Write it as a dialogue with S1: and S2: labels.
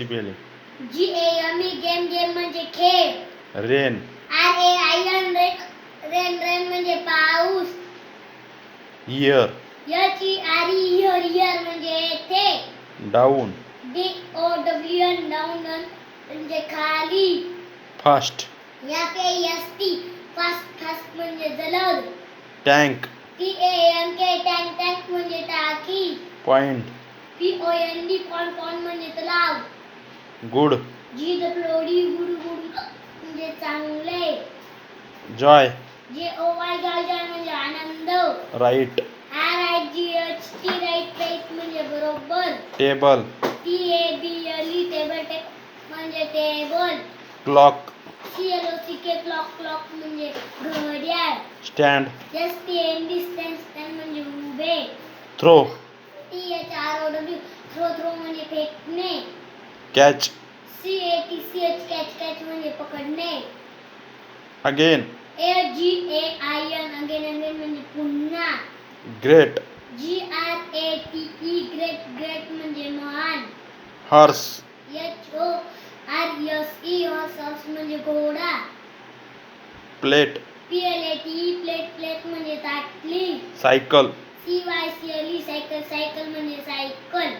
S1: Pele
S2: G A M E game game म्हणजे खेळ.
S1: Rain
S2: R A I N rain rain म्हणजे पाऊस.
S1: Year
S2: H E R E year year म्हणजे येथे
S1: down
S2: D O W N down म्हणजे खाली.
S1: Fast
S2: F A S T fast fast म्हणजे जलद.
S1: Tank
S2: T A M K tank tank म्हणजे टाकी.
S1: Point
S2: P O N D pond pond म्हणजे तलाव.
S1: Good.
S2: G W D good good. म्हणजे चांगले
S1: joy.
S2: J O Y joy joy म्हणजे आनंद.
S1: Right.
S2: R I G H T right pet म्हणजे बरोबर.
S1: Table.
S2: T A B L E table take म्हणजे table.
S1: Clock.
S2: C L O C K clock clock म्हणजे घड्याळ.
S1: Stand.
S2: S T N D stand stand म्हणजे उभे.
S1: Throw.
S2: T H R O W throw throw म्हणजे फेकणे.
S1: Catch
S2: C A T C H catch catch म्हणजे पकडणे
S1: again
S2: A G A I N again again म्हणजे पुन्हा
S1: great
S2: G R A T E great great म्हणजे महान
S1: horse
S2: H O R S E horse horse म्हणजे घोडा।
S1: Plate
S2: P L A T E plate plate म्हणजे ताटली।
S1: Cycle
S2: C Y C L E cycle cycle म्हणजे cycle